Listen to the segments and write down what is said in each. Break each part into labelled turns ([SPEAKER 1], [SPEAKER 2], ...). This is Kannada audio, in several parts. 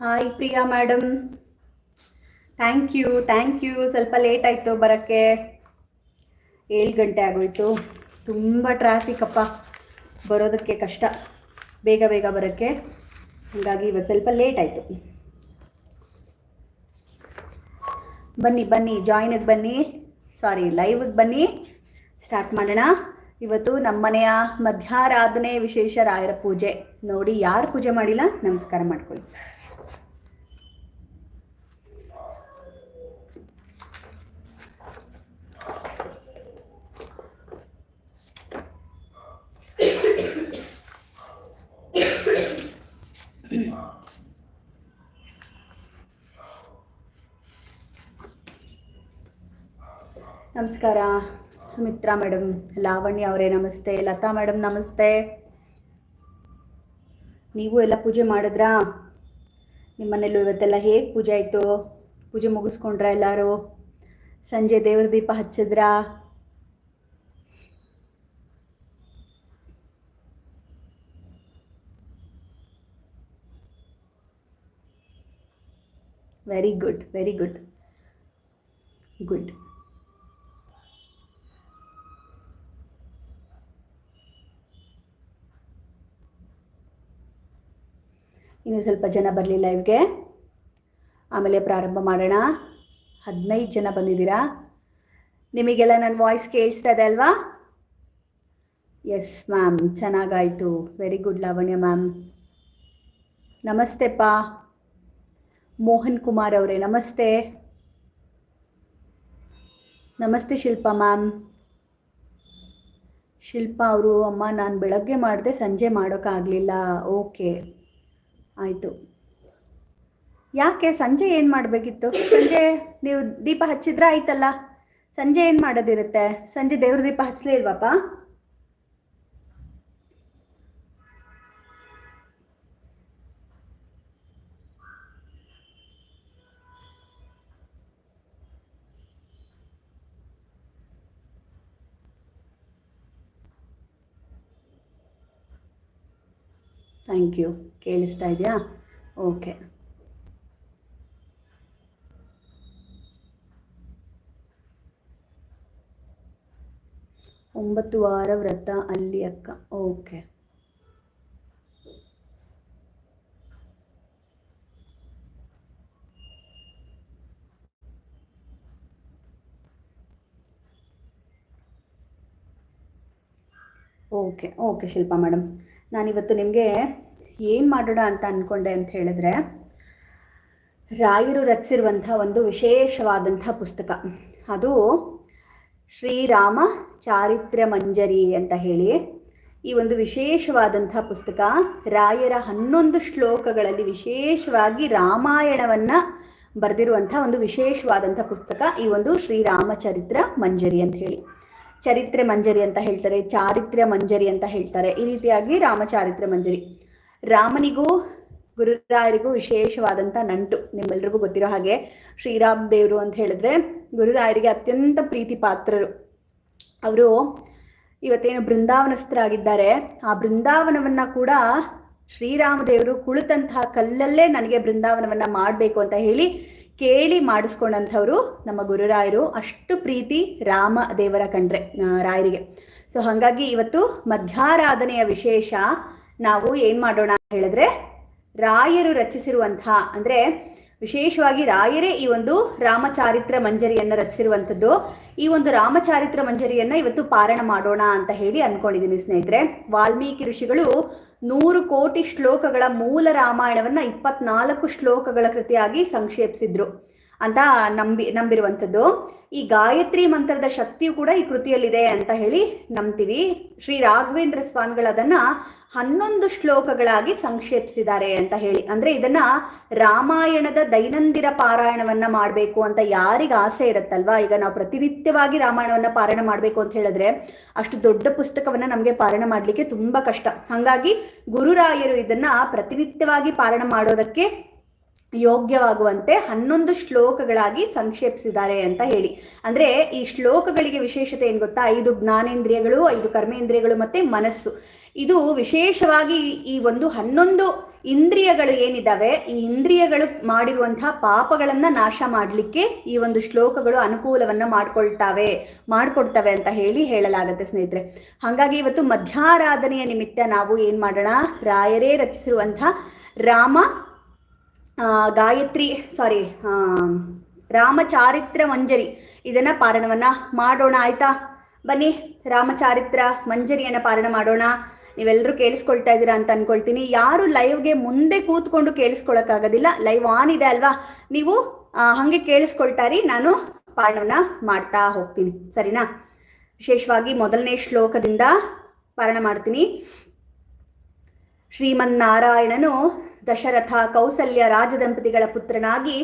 [SPEAKER 1] Hi Priya madam thank you thank you ಸ್ವಲ್ಪ ಲೇಟ್ ಆಯಿತು ಬರೋಕ್ಕೆ. ಏಳು ಗಂಟೆ ಆಗೋಯ್ತು. ತುಂಬ ಟ್ರಾಫಿಕ್ ಅಪ್ಪ. ಬರೋದಕ್ಕೆ ಕಷ್ಟ. ಬೇಗ ಬೇಗ ಬರೋಕ್ಕೆ. ಹಾಗಾಗಿ ಇವತ್ತು ಸ್ವಲ್ಪ ಲೇಟ್ ಆಯಿತು. ಬನ್ನಿ ಬನ್ನಿ ಜಾಯ್ನಿಗೆ ಬನ್ನಿ. ಸಾರಿ ಲೈವಿಗೆ ಬನ್ನಿ. ಸ್ಟಾರ್ಟ್ ಮಾಡೋಣ. ಇವತ್ತು ನಮ್ಮನೆಯ ಮಧ್ಯಾರಾಧನೆ ವಿಶೇಷ ರಾಯರ ಪೂಜೆ. ನೋಡಿ ಯಾರು ಪೂಜೆ ಮಾಡಿಲ್ಲ, ನಮಸ್ಕಾರ ಮಾಡ್ಕೊಳ್ಳಿ. ನಮಸ್ಕಾರ. ಸುಮಿತ್ರಾ ಮೇಡಮ್ ಲಾವಣ್ಯ ಅವರೇ, ನಮಸ್ತೆ. ಲತಾ ಮೇಡಮ್ ನಮಸ್ತೆ. ನೀವು ಎಲ್ಲ ಪೂಜೆ ಮಾಡಿದ್ರಾ? ನಿಮ್ಮನೇಲೂ ಇವತ್ತೆಲ್ಲ ಹೇಗೆ ಪೂಜೆ ಆಯಿತು? ಪೂಜೆ ಮುಗಿಸ್ಕೊಂಡ್ರಾ ಎಲ್ಲರೂ? ಸಂಜೆ ದೇವ್ರ ದೀಪ ಹಚ್ಚಿದ್ರಾ? Very good very good good ಇನ್ನು ಸ್ವಲ್ಪ ಜನ ಬರಲಿ ಲೈವ್ಗೆ ಆಮೇಲೆ ಪ್ರಾರಂಭ ಮಾಡೋಣ. ಹದಿನೈದು ಜನ ಬಂದಿದ್ದೀರಾ? ನಿಮಗೆಲ್ಲ ನನ್ನ ವಾಯ್ಸ್ ಕೇಳಿಸ್ತಾ ಇದೆ ಅಲ್ವಾ? ಎಸ್ ಮ್ಯಾಮ್ ಚೆನ್ನಾಗಾಯಿತು. ವೆರಿ ಗುಡ್ ಲಾವಣ್ಯ ಮ್ಯಾಮ್ ನಮಸ್ತೆ ಪಾ ಮೋಹನ್ ಕುಮಾರ್ ಅವರೇ, ನಮಸ್ತೆ. ನಮಸ್ತೆ ಶಿಲ್ಪಾ ಮ್ಯಾಮ್ ಶಿಲ್ಪಾ ಅವರು, ಅಮ್ಮ, ನಾನು ಬೆಳಗ್ಗೆ ಮಾಡಿದೆ, ಸಂಜೆ ಮಾಡೋಕ್ಕಾಗಲಿಲ್ಲ. ಓಕೆ ಆಯಿತು. ಯಾಕೆ ಸಂಜೆ ಏನು ಮಾಡಬೇಕಿತ್ತು? ಸಂಜೆ ನೀವು ದೀಪ ಹಚ್ಚಿದ್ರೆ ಆಯ್ತಲ್ಲ? ಸಂಜೆ ಏನು ಮಾಡೋದಿರುತ್ತೆ? ಸಂಜೆ ದೇವ್ರ ದೀಪ ಹಚ್ಚಲಿಲ್ವಾಪ್ಪ ಥ್ಯಾಂಕ್ ಯು ಕೇಳಿಸ್ತಾ ಇದೆಯಾ ಓಕೆ ಒಂಬತ್ತು ವಾರ ವ್ರತ ಅಲ್ಲಿ ಅಕ್ಕ okay okay okay Shilpa madam ನಾನಿವತ್ತು ನಿಮಗೆ ಏನು ಮಾಡೋಣ ಅಂತ ಅಂದ್ಕೊಂಡೆ ಅಂತ ಹೇಳಿದ್ರೆ, ರಾಯರು ರಚಿಸಿರುವಂಥ ಒಂದು ವಿಶೇಷವಾದಂಥ ಪುಸ್ತಕ. ಅದು ಶ್ರೀರಾಮ ಚಾರಿತ್ರ್ಯ ಮಂಜರಿ ಅಂತ ಹೇಳಿ ಈ ಒಂದು ವಿಶೇಷವಾದಂಥ ಪುಸ್ತಕ ರಾಯರ ಹನ್ನೊಂದು ಶ್ಲೋಕಗಳಲ್ಲಿ ವಿಶೇಷವಾಗಿ ರಾಮಾಯಣವನ್ನು ಬರೆದಿರುವಂಥ ಒಂದು ವಿಶೇಷವಾದಂಥ ಪುಸ್ತಕ ಈ ಒಂದು ಶ್ರೀರಾಮಚರಿತ್ರ ಮಂಜರಿ ಅಂತ ಹೇಳಿ. ಚರಿತ್ರೆ ಮಂಜರಿ ಅಂತ ಹೇಳ್ತಾರೆ, ಚಾರಿತ್ರ್ಯ ಮಂಜರಿ ಅಂತ ಹೇಳ್ತಾರೆ. ಈ ರೀತಿಯಾಗಿ ರಾಮಚಾರಿತ್ರ್ಯ ಮಂಜರಿ. ರಾಮನಿಗೂ, ಗುರುರಾಯರಿಗೂ ವಿಶೇಷವಾದಂತ ನಂಟು ನಿಮ್ಮೆಲ್ರಿಗೂ ಗೊತ್ತಿರೋ ಹಾಗೆ ಶ್ರೀರಾಮ್ ದೇವರು ಅಂತ ಹೇಳಿದ್ರೆ ಗುರುರಾಯರಿಗೆ ಅತ್ಯಂತ ಪ್ರೀತಿ ಪಾತ್ರರು. ಅವರು ಇವತ್ತೇನು ಬೃಂದಾವನಸ್ಥರಾಗಿದ್ದಾರೆ, ಆ ಬೃಂದಾವನವನ್ನ ಕೂಡ ಶ್ರೀರಾಮ ದೇವರು ಕುಳಿತಂತಹ ಕಲ್ಲಲ್ಲೇ ನನಗೆ ಬೃಂದಾವನವನ್ನ ಮಾಡಬೇಕು ಅಂತ ಹೇಳಿ ಕೇಳಿ ಮಾಡಿಸ್ಕೊಂಡಂಥವ್ರು ನಮ್ಮ ಗುರುರಾಯರು. ಅಷ್ಟು ಪ್ರೀತಿ ರಾಮ ದೇವರ ಕಂಡ್ರೆ ರಾಯರಿಗೆ. ಸೊ ಹಾಗಾಗಿ ಇವತ್ತು ಮಧ್ಯಾರಾಧನೆಯ ವಿಶೇಷ ನಾವು ಏನು ಮಾಡೋಣ ಹೇಳಿದ್ರೆ, ರಾಯರು ರಚಿಸಿರುವಂತಹ ಅಂದ್ರೆ ವಿಶೇಷವಾಗಿ ರಾಯರೇ ಈ ಒಂದು ರಾಮಚಾರಿತ್ರ ಮಂಜರಿಯನ್ನು ರಚಿಸಿರುವಂಥದ್ದು. ಈ ಒಂದು ರಾಮಚಾರಿತ್ರ ಮಂಜರಿಯನ್ನು ಇವತ್ತು ಪಾರಣ ಮಾಡೋಣ ಅಂತ ಹೇಳಿ ಅನ್ಕೊಂಡಿದ್ದೀನಿ ಸ್ನೇಹಿತರೆ. ವಾಲ್ಮೀಕಿ ಋಷಿಗಳು ನೂರು ಕೋಟಿ ಶ್ಲೋಕಗಳ ಮೂಲ ರಾಮಾಯಣವನ್ನ ಇಪ್ಪತ್ನಾಲ್ಕು ಶ್ಲೋಕಗಳ ಕೃತಿಯಾಗಿ ಸಂಕ್ಷೇಪಿಸಿದ್ರು ಅಂತ ನಂಬಿ, ನಂಬಿರುವಂಥದ್ದು. ಈ ಗಾಯತ್ರಿ ಮಂತ್ರದ ಶಕ್ತಿಯು ಕೂಡ ಈ ಕೃತಿಯಲ್ಲಿದೆ ಅಂತ ಹೇಳಿ ನಂಬ್ತೀವಿ. ಶ್ರೀ ರಾಘವೇಂದ್ರ ಸ್ವಾಮಿಗಳು ಅದನ್ನ ಹನ್ನೊಂದು ಶ್ಲೋಕಗಳಾಗಿ ಸಂಕ್ಷೇಪಿಸಿದ್ದಾರೆ ಅಂತ ಹೇಳಿ. ಅಂದ್ರೆ ಇದನ್ನ ರಾಮಾಯಣದ ದೈನಂದಿನ ಪಾರಾಯಣವನ್ನ ಮಾಡಬೇಕು ಅಂತ ಯಾರಿಗೆ ಆಸೆ ಇರುತ್ತಲ್ವಾ? ಈಗ ನಾವು ಪ್ರತಿನಿತ್ಯವಾಗಿ ರಾಮಾಯಣವನ್ನ ಪಾರಾಯಣ ಮಾಡಬೇಕು ಅಂತ ಹೇಳಿದ್ರೆ ಅಷ್ಟು ದೊಡ್ಡ ಪುಸ್ತಕವನ್ನ ನಮಗೆ ಪಾರಾಯಣ ಮಾಡಲಿಕ್ಕೆ ತುಂಬಾ ಕಷ್ಟ. ಹಾಗಾಗಿ ಗುರುರಾಯರು ಇದನ್ನ ಪ್ರತಿನಿತ್ಯವಾಗಿ ಪಾರಾಯಣ ಮಾಡೋದಕ್ಕೆ ಯೋಗ್ಯವಾಗುವಂತೆ ಹನ್ನೊಂದು ಶ್ಲೋಕಗಳಾಗಿ ಸಂಕ್ಷೇಪಿಸಿದ್ದಾರೆ ಅಂತ ಹೇಳಿ. ಅಂದ್ರೆ ಈ ಶ್ಲೋಕಗಳಿಗೆ ವಿಶೇಷತೆ ಏನು ಗೊತ್ತಾ? ಐದು ಜ್ಞಾನೇಂದ್ರಿಯಗಳು, ಐದು ಕರ್ಮೇಂದ್ರಿಯಗಳು ಮತ್ತೆ ಮನಸ್ಸು. ಇದು ವಿಶೇಷವಾಗಿ ಈ- ಒಂದು ಹನ್ನೊಂದು ಇಂದ್ರಿಯಗಳು ಏನಿದಾವೆ, ಈ ಇಂದ್ರಿಯಗಳು ಮಾಡಿರುವಂತಹ ಪಾಪಗಳನ್ನ ನಾಶ ಮಾಡಲಿಕ್ಕೆ ಈ ಒಂದು ಶ್ಲೋಕಗಳು ಅನುಕೂಲವನ್ನ ಮಾಡ್ಕೊಳ್ತಾವೆ, ಮಾಡ್ಕೊಡ್ತವೆ ಅಂತ ಹೇಳಿ ಹೇಳಲಾಗುತ್ತೆ ಸ್ನೇಹಿತರೆ. ಹಾಗಾಗಿ ಇವತ್ತು ಮಧ್ಯಾರಾಧನೆಯ ನಿಮಿತ್ತ ನಾವು ಏನ್ ಮಾಡೋಣ? ರಾಯರೇ ರಚಿಸಿರುವಂತಹ ರಾಮ ಗಾಯತ್ರಿ ಸಾರಿ ರಾಮಚಾರಿತ್ರ ಮಂಜರಿ, ಇದನ್ನ ಪಾರಣವನ್ನ ಮಾಡೋಣ, ಆಯ್ತಾ? ಬನ್ನಿ, ರಾಮಚಾರಿತ್ರ ಮಂಜರಿಯನ್ನ ಪಾರಣ ಮಾಡೋಣ. ನೀವೆಲ್ಲರೂ ಕೇಳಿಸ್ಕೊಳ್ತಾ ಇದ್ದೀರಾ ಅಂತ ಅನ್ಕೊಳ್ತೀನಿ. ಯಾರು ಲೈವ್ಗೆ ಮುಂದೆ ಕೂತ್ಕೊಂಡು ಕೇಳಿಸ್ಕೊಳಕ್ಕಾಗೋದಿಲ್ಲ, ಲೈವ್ ಆನ್ ಇದೆ ಅಲ್ವಾ? ನೀವು ಹಾಗೆ ಕೇಳಿಸ್ಕೊಳ್ತಾರಿ ನಾನು ಪಾರಣವನ್ನ ಮಾಡ್ತಾ ಹೋಗ್ತೀನಿ. ಸರಿನಾ? ವಿಶೇಷವಾಗಿ ಮೊದಲನೇ ಶ್ಲೋಕದಿಂದ ಪಾರಣ ಮಾಡ್ತೀನಿ. ಶ್ರೀಮನ್ನಾರಾಯಣನು ದಶರಥ ಕೌಸಲ್ಯ ರಾಜದಂಪತಿಗಳ ಪುತ್ರನಾಗಿ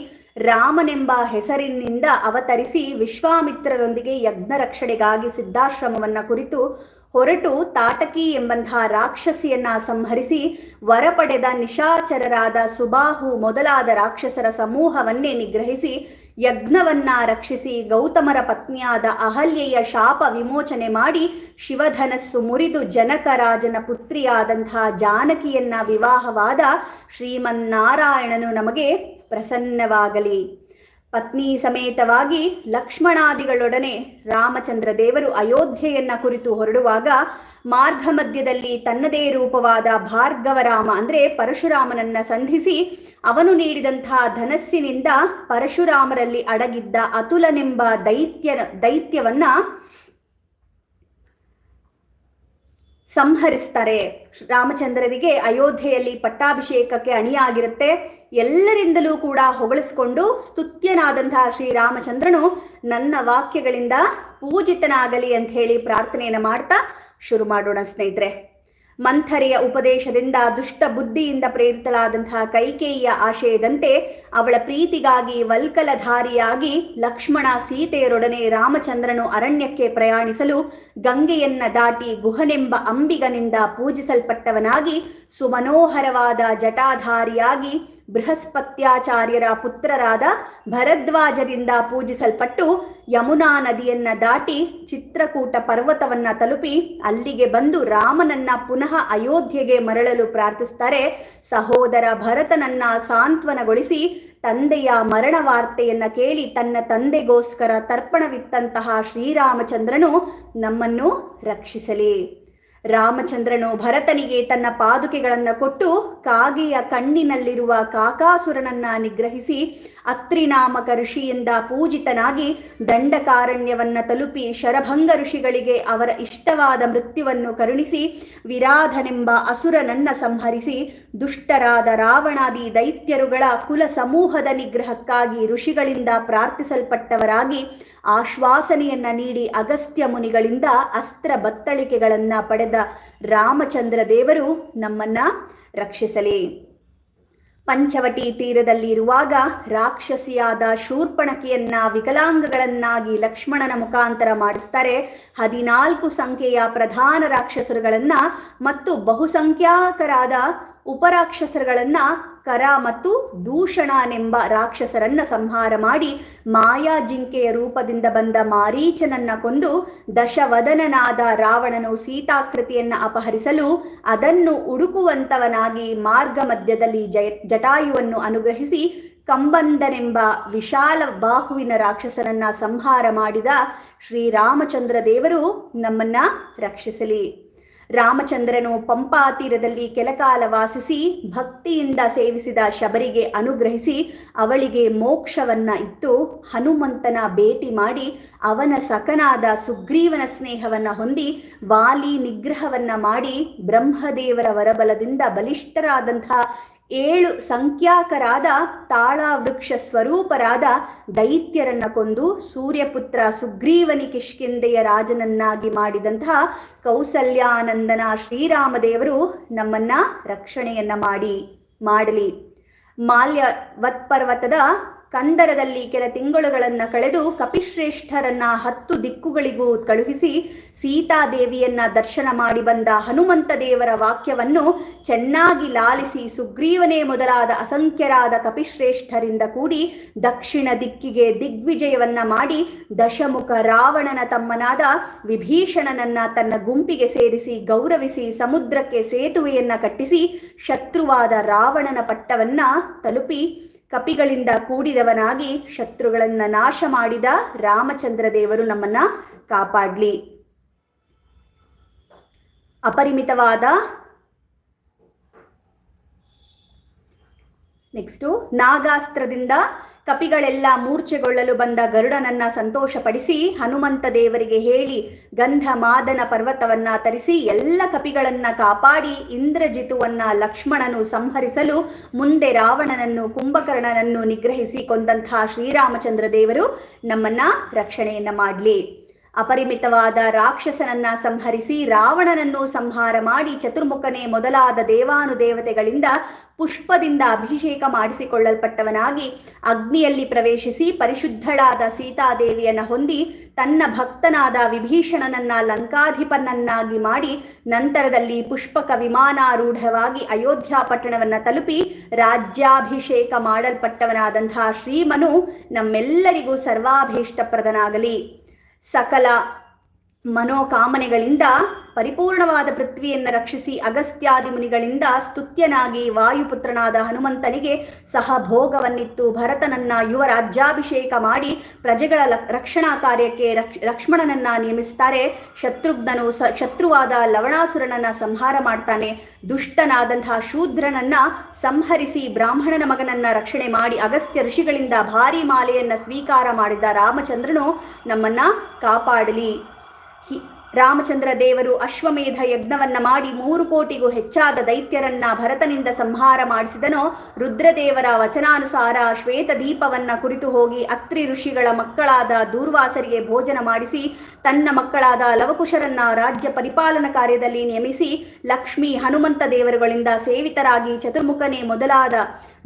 [SPEAKER 1] ರಾಮನೆಂಬ ಹೆಸರಿನಿಂದ ಅವತರಿಸಿ ವಿಶ್ವಾಮಿತ್ರರೊಂದಿಗೆ ಯಜ್ಞ ರಕ್ಷಣೆಗಾಗಿ ಸಿದ್ಧಾಶ್ರಮವನ್ನ ಕುರಿತು ಹೊರಟು ತಾಟಕಿ ಎಂಬಂತಹ ರಾಕ್ಷಸಿಯನ್ನ ಸಂಹರಿಸಿ ವರ ಪಡೆದ ನಿಶಾಚರರಾದ ಸುಬಾಹು ಮೊದಲಾದ ರಾಕ್ಷಸರ ಸಮೂಹವನ್ನೇ ನಿಗ್ರಹಿಸಿ ಯಜ್ಞವನ್ನ ರಕ್ಷಿಸಿ ಗೌತಮರ ಪತ್ನಿಯಾದ ಅಹಲ್ಯೆಯ ಶಾಪ ವಿಮೋಚನೆ ಮಾಡಿ ಶಿವಧನಸ್ಸು ಮುರಿದು ಜನಕರಾಜನ ಪುತ್ರಿಯಾದಂತಹ ಜಾನಕಿಯನ್ನ ವಿವಾಹವಾದ ಶ್ರೀಮನ್ನಾರಾಯಣನು ನಮಗೆ ಪ್ರಸನ್ನವಾಗಲಿ. ಪತ್ನಿ ಸಮೇತವಾಗಿ ಲಕ್ಷ್ಮಣಾದಿಗಳೊಡನೆ ರಾಮಚಂದ್ರ ದೇವರು ಅಯೋಧ್ಯೆಯನ್ನ ಕುರಿತು ಹೊರಡುವಾಗ ಮಾರ್ಗ ಮಧ್ಯದಲ್ಲಿ ತನ್ನದೇ ರೂಪವಾದ ಭಾರ್ಗವರಾಮ ಅಂದ್ರೆ ಪರಶುರಾಮನನ್ನ ಸಂಧಿಸಿ ಅವನು ನೀಡಿದಂತಹ ಧನಸ್ಸಿನಿಂದ ಪರಶುರಾಮರಲ್ಲಿ ಅಡಗಿದ್ದ ಅತುಲನೆಂಬ ದೈತ್ಯ ದೈತ್ಯವನ್ನ ಸಂಹರಿಸ್ತಾರೆ. ರಾಮಚಂದ್ರರಿಗೆ ಅಯೋಧ್ಯೆಯಲ್ಲಿ ಪಟ್ಟಾಭಿಷೇಕಕ್ಕೆ ಅಣಿಯಾಗಿರುತ್ತೆ. ಎಲ್ಲರಿಂದಲೂ ಕೂಡ ಹೊಗಳಿಸ್ಕೊಂಡು ಸ್ತುತ್ಯನಾದಂತಹ ಶ್ರೀರಾಮಚಂದ್ರನು ನನ್ನ ವಾಕ್ಯಗಳಿಂದ ಪೂಜಿತನಾಗಲಿ ಅಂತ ಹೇಳಿ ಪ್ರಾರ್ಥನೆಯನ್ನು ಮಾಡ್ತಾ ಶುರು ಮಾಡೋಣ ಸ್ನೇಹಿತರೆ. ಮಂಥರೆಯ ಉಪದೇಶದಿಂದ ದುಷ್ಟ ಬುದ್ಧಿಯಿಂದ ಪ್ರೇರಿತಳಾದಂತಹ ಕೈಕೇಯಿಯ ಆಶಯದಂತೆ ಅವಳ ಪ್ರೀತಿಗಾಗಿ ವಲ್ಕಲಧಾರಿಯಾಗಿ ಲಕ್ಷ್ಮಣ ಸೀತೆಯರೊಡನೆ ರಾಮಚಂದ್ರನು ಅರಣ್ಯಕ್ಕೆ ಪ್ರಯಾಣಿಸಲು ಗಂಗೆಯನ್ನ ದಾಟಿ ಗುಹನೆಂಬ ಅಂಬಿಗನಿಂದ ಪೂಜಿಸಲ್ಪಟ್ಟವನಾಗಿ ಸುಮನೋಹರವಾದ ಜಟಾಧಾರಿಯಾಗಿ ಬೃಹಸ್ಪತ್ಯಾಚಾರ್ಯರ ಪುತ್ರರಾದ ಭರದ್ವಾಜರಿಂದ ಪೂಜಿಸಲ್ಪಟ್ಟು ಯಮುನಾ ನದಿಯನ್ನ ದಾಟಿ ಚಿತ್ರಕೂಟ ಪರ್ವತವನ್ನ ತಲುಪಿ ಅಲ್ಲಿಗೆ ಬಂದು ರಾಮನನ್ನ ಪುನಃ ಅಯೋಧ್ಯೆಗೆ ಮರಳಲು ಪ್ರಾರ್ಥಿಸ್ತಾರೆ. ಸಹೋದರ ಭರತನನ್ನ ಸಾಂತ್ವನಗೊಳಿಸಿ ತಂದೆಯ ಮರಣ ವಾರ್ತೆಯನ್ನ ಕೇಳಿ ತನ್ನ ತಂದೆಗೋಸ್ಕರ ತರ್ಪಣವಿತ್ತಂತಹ ಶ್ರೀರಾಮಚಂದ್ರನು ನಮ್ಮನ್ನು ರಕ್ಷಿಸಲಿ. ರಾಮಚಂದ್ರನು ಭರತನಿಗೆ ತನ್ನ ಪಾದುಕೆಗಳನ್ನು ಕೊಟ್ಟು ಕಾಗೆಯ ಕಣ್ಣಿನಲ್ಲಿರುವ ಕಾಕಾಸುರನನ್ನ ನಿಗ್ರಹಿಸಿ ಅತ್ರಿನಾಮಕ ಋಷಿಯಿಂದ ಪೂಜಿತನಾಗಿ ದಂಡಕಾರಣ್ಯವನ್ನ ತಲುಪಿ ಶರಭಂಗ ಋಷಿಗಳಿಗೆ ಅವರ ಇಷ್ಟವಾದ ಮೃತ್ಯುವನ್ನು ಕರುಣಿಸಿ ವಿರಾಧನೆಂಬ ಅಸುರನನ್ನ ಸಂಹರಿಸಿ ದುಷ್ಟರಾದ ರಾವಣಾದಿ ದೈತ್ಯರುಗಳ ಕುಲ ಸಮೂಹದ ನಿಗ್ರಹಕ್ಕಾಗಿ ಋಷಿಗಳಿಂದ ಪ್ರಾರ್ಥಿಸಲ್ಪಟ್ಟವರಾಗಿ ಆಶ್ವಾಸನೆಯನ್ನ ನೀಡಿ ಅಗಸ್ತ್ಯ ಮುನಿಗಳಿಂದ ಅಸ್ತ್ರ ಬತ್ತಳಿಕೆಗಳನ್ನ ಪಡೆದ ರಾಮಚಂದ್ರ ದೇವರು ನಮ್ಮನ್ನ ರಕ್ಷಿಸಲಿ. ಪಂಚವಟಿ ತೀರದಲ್ಲಿ ಇರುವಾಗ ರಾಕ್ಷಸಿಯಾದ ಶೂರ್ಪಣಕಿಯನ್ನ ವಿಕಲಾಂಗಗಳನ್ನಾಗಿ ಲಕ್ಷ್ಮಣನ ಮುಖಾಂತರ ಮಾಡಿಸ್ತಾರೆ. ಹದಿನಾಲ್ಕು ಸಂಖ್ಯೆಯ ಪ್ರಧಾನ ರಾಕ್ಷಸರುಗಳನ್ನ ಮತ್ತು ಬಹುಸಂಖ್ಯಾಕರಾದ ಉಪರಾಕ್ಷಸರುಗಳನ್ನ ಕರ ಮತ್ತು ದೂಷಣನೆಂಬ ರಾಕ್ಷಸರನ್ನ ಸಂಹಾರ ಮಾಡಿ ಮಾಯಾ ಜಿಂಕೆಯ ರೂಪದಿಂದ ಬಂದ ಮಾರೀಚನನ್ನ ಕೊಂದು ದಶವದನನಾದ ರಾವಣನು ಸೀತಾಕೃತಿಯನ್ನ ಅಪಹರಿಸಲು ಅದನ್ನು ಹುಡುಕುವಂತವನಾಗಿ ಮಾರ್ಗ ಮಧ್ಯದಲ್ಲಿ ಜಯ ಜಟಾಯುವನ್ನು ಅನುಗ್ರಹಿಸಿ ಕಂಬಂದನೆಂಬ ವಿಶಾಲ ಬಾಹುವಿನ ರಾಕ್ಷಸನನ್ನ ಸಂಹಾರ ಮಾಡಿದ ಶ್ರೀರಾಮಚಂದ್ರ ದೇವರು ನಮ್ಮನ್ನ ರಕ್ಷಿಸಲಿ. ರಾಮಚಂದ್ರನು ಪಂಪಾ ತೀರದಲ್ಲಿ ಕೆಲಕಾಲ ವಾಸಿಸಿ ಭಕ್ತಿಯಿಂದ ಸೇವಿಸಿದ ಶಬರಿಗೆ ಅನುಗ್ರಹಿಸಿ ಅವಳಿಗೆ ಮೋಕ್ಷವನ್ನ ಇತ್ತು ಹನುಮಂತನ ಭೇಟಿ ಮಾಡಿ ಅವನ ಸಕನಾದ ಸುಗ್ರೀವನ ಸ್ನೇಹವನ್ನ ಹೊಂದಿ ವಾಲಿ ನಿಗ್ರಹವನ್ನ ಮಾಡಿ ಬ್ರಹ್ಮದೇವರ ವರಬಲದಿಂದ ಬಲಿಷ್ಠರಾದಂತಹ ಏಳು ಸಂಖ್ಯಾಕರಾದ ತಾಳವೃಕ್ಷ ಸ್ವರೂಪರಾದ ದೈತ್ಯರನ್ನ ಕೊಂದು ಸೂರ್ಯಪುತ್ರ ಸುಗ್ರೀವನಿ ಕಿಷ್ಕಿಂದೆಯ ರಾಜನನ್ನಾಗಿ ಮಾಡಿದಂತಹ ಕೌಸಲ್ಯಾನಂದನ ಶ್ರೀರಾಮದೇವರು ನಮ್ಮನ್ನ ರಕ್ಷಣೆಯನ್ನ ಮಾಡಿ, ಮಾಡಲಿ. ಮಾಲ್ಯ ವತ್ಪರ್ವತದ ಕಂದರದಲ್ಲಿ ಕೆಲ ತಿಂಗಳುಗಳನ್ನ ಕಳೆದು ಕಪಿಶ್ರೇಷ್ಠರನ್ನ ಹತ್ತು ದಿಕ್ಕುಗಳಿಗೂ ಕಳುಹಿಸಿ ಸೀತಾದೇವಿಯನ್ನ ದರ್ಶನ ಮಾಡಿ ಬಂದ ಹನುಮಂತ ದೇವರ ವಾಕ್ಯವನ್ನು ಚೆನ್ನಾಗಿ ಲಾಲಿಸಿ ಸುಗ್ರೀವನೇ ಮೊದಲಾದ ಅಸಂಖ್ಯರಾದ ಕಪಿಶ್ರೇಷ್ಠರಿಂದ ಕೂಡಿ ದಕ್ಷಿಣ ದಿಕ್ಕಿಗೆ ದಿಗ್ವಿಜಯವನ್ನ ಮಾಡಿ ದಶಮುಖ ರಾವಣನ ತಮ್ಮನಾದ ವಿಭೀಷಣನನ್ನ ತನ್ನ ಗುಂಪಿಗೆ ಸೇರಿಸಿ ಗೌರವಿಸಿ ಸಮುದ್ರಕ್ಕೆ ಸೇತುವೆಯನ್ನ ಕಟ್ಟಿಸಿ ಶತ್ರುವಾದ ರಾವಣನ ಪಟ್ಟವನ್ನ ತಲುಪಿ ಕಪಿಗಳಿಂದ ಕೂಡಿದವನಾಗಿ ಶತ್ರುಗಳನ್ನ ನಾಶ ಮಾಡಿದ ರಾಮಚಂದ್ರ ದೇವರು ನಮ್ಮನ್ನ ಕಾಪಾಡ್ಲಿ. ಅಪರಿಮಿತವಾದ ನೆಕ್ಸ್ಟು ನಾಗಾಸ್ತ್ರದಿಂದ ಕಪಿಗಳೆಲ್ಲ ಮೂರ್ಛೆಗೊಳ್ಳಲು ಬಂದ ಗರುಡನನ್ನ ಸಂತೋಷಪಡಿಸಿ ಹನುಮಂತ ದೇವರಿಗೆ ಹೇಳಿ ಗಂಧ ಮಾದನ ಪರ್ವತವನ್ನ ತರಿಸಿ ಎಲ್ಲ ಕಪಿಗಳನ್ನ ಕಾಪಾಡಿ ಇಂದ್ರಜಿತುವನ್ನ ಲಕ್ಷ್ಮಣನು ಸಂಹರಿಸಲು ಮುಂದೆ ರಾವಣನನ್ನು ಕುಂಭಕರ್ಣನನ್ನು ನಿಗ್ರಹಿಸಿ ಕೊಂದಂತಹ ಶ್ರೀರಾಮಚಂದ್ರ ದೇವರು ನಮ್ಮನ್ನ ರಕ್ಷಣೆಯನ್ನ ಮಾಡಲಿ. ಅಪರಿಮಿತವಾದ ರಾಕ್ಷಸನನ್ನ ಸಂಹರಿಸಿ ರಾವಣನನ್ನು ಸಂಹಾರ ಮಾಡಿ ಚತುರ್ಮುಖನೇ ಮೊದಲಾದ ದೇವಾನುದೇವತೆಗಳಿಂದ ಪುಷ್ಪದಿಂದ ಅಭಿಷೇಕ ಮಾಡಿಸಿಕೊಳ್ಳಲ್ಪಟ್ಟವನಾಗಿ ಅಗ್ನಿಯಲ್ಲಿ ಪ್ರವೇಶಿಸಿ ಪರಿಶುದ್ಧಳಾದ ಸೀತಾದೇವಿಯನ್ನ ಹೊಂದಿ ತನ್ನ ಭಕ್ತನಾದ ವಿಭೀಷಣನನ್ನ ಲಂಕಾಧಿಪನನ್ನಾಗಿ ಮಾಡಿ ನಂತರದಲ್ಲಿ ಪುಷ್ಪಕ ವಿಮಾನಾರೂಢವಾಗಿ ಅಯೋಧ್ಯ ಪಟ್ಟಣವನ್ನ ತಲುಪಿ ರಾಜ್ಯಾಭಿಷೇಕ ಮಾಡಲ್ಪಟ್ಟವನಾದಂತಹ ಶ್ರೀಮನು ನಮ್ಮೆಲ್ಲರಿಗೂ ಸರ್ವಾಭೀಷ್ಟಪ್ರದನಾಗಲಿ. सकल। ಮನೋಕಾಮನೆಗಳಿಂದ, ಪರಿಪೂರ್ಣವಾದ ಪೃಥ್ವಿಯನ್ನು ರಕ್ಷಿಸಿ ಅಗಸ್ತ್ಯಾದಿ ಮುನಿಗಳಿಂದ ಸ್ತುತ್ಯನಾಗಿ ವಾಯುಪುತ್ರನಾದ ಹನುಮಂತನಿಗೆ ಸಹ ಭೋಗವನ್ನಿತ್ತು. ಭರತನನ್ನ ಯುವ ರಾಜ್ಯಾಭಿಷೇಕ ಮಾಡಿ ಪ್ರಜೆಗಳ ರಕ್ಷಣಾ ಕಾರ್ಯಕ್ಕೆ ಲಕ್ಷ್ಮಣನನ್ನ ನೇಮಿಸ್ತಾರೆ. ಶತ್ರುಘ್ನನು ಸ, ಶತ್ರುವಾದ ಲವಣಾಸುರನನ್ನ ಸಂಹಾರ ಮಾಡ್ತಾನೆ. ದುಷ್ಟನಾದಂತಹ ಶೂದ್ರನನ್ನ ಸಂಹರಿಸಿ ಬ್ರಾಹ್ಮಣನ ಮಗನನ್ನ ರಕ್ಷಣೆ ಮಾಡಿ ಅಗಸ್ತ್ಯ ಋಷಿಗಳಿಂದ ಭಾರಿ ಮಾಲೆಯನ್ನ ಸ್ವೀಕಾರ ಮಾಡಿದ ರಾಮಚಂದ್ರನು ನಮ್ಮನ್ನ ಕಾಪಾಡಲಿ. ರಾಮಚಂದ್ರ ದೇವರು ಅಶ್ವಮೇಧ ಯಜ್ಞವನ್ನ ಮಾಡಿ ಮೂರು ಕೋಟಿಗೂ ಹೆಚ್ಚಾದ ದೈತ್ಯರನ್ನ ಭರತನಿಂದ ಸಂಹಾರ ಮಾಡಿಸಿದನೋ, ರುದ್ರದೇವರ ವಚನಾನುಸಾರ ಶ್ವೇತ ದೀಪವನ್ನ ಕುರಿತು ಹೋಗಿ ಅತ್ರಿ ಋಷಿಗಳ ಮಕ್ಕಳಾದ ದೂರ್ವಾಸರಿಗೆ ಭೋಜನ ಮಾಡಿಸಿ, ತನ್ನ ಮಕ್ಕಳಾದ ಲವಕುಶರನ್ನ ರಾಜ್ಯ ಪರಿಪಾಲನಾ ಕಾರ್ಯದಲ್ಲಿ ನೇಮಿಸಿ, ಲಕ್ಷ್ಮಿ ಹನುಮಂತ ದೇವರುಗಳಿಂದ ಸೇವಿತರಾಗಿ ಚತುರ್ಮುಖನೇ ಮೊದಲಾದ